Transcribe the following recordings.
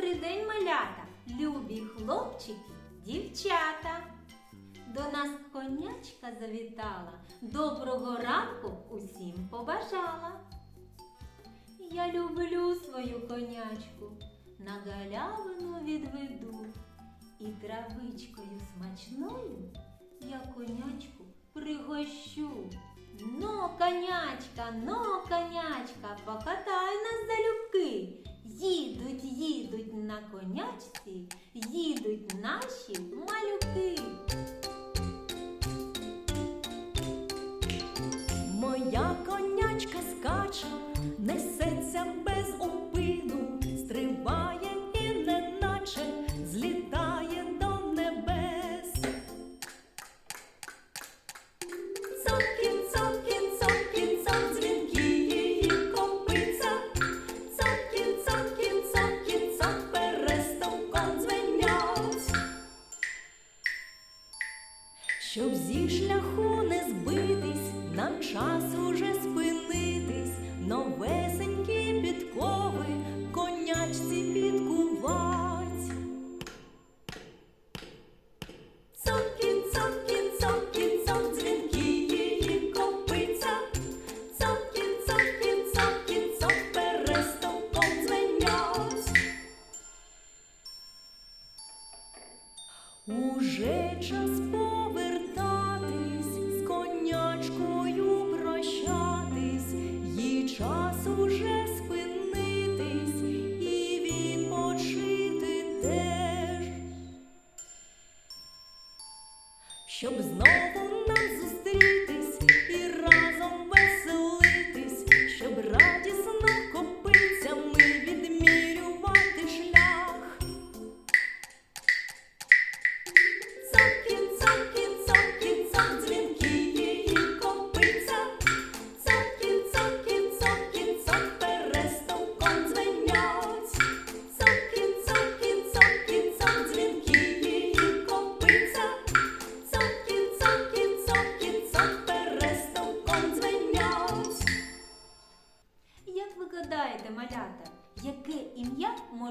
малята, любі хлопчики, дівчата. До нас конячка завітала, доброго ранку усім побажала. Я люблю свою конячку, на галявину відведу і травичкою смачною я конячку пригощу. Но, конячка, но, конячка, покатай на конячці, їдуть наші малюки. Щоб зі шляху не збитись, нам час уже спинитись, новесенькі підкови конячці підкувать. Цокін, цокін, цокін, цок, дзвінки її копиця. Цокін, цокін, цокін, цок, перестовком дзвенять. Уже час повертатись, час уже спинитись і відпочити теж, щоб знову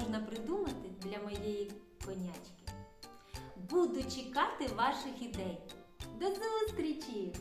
можна придумати для моєї конячки? Буду чекати ваших ідей. До зустрічі!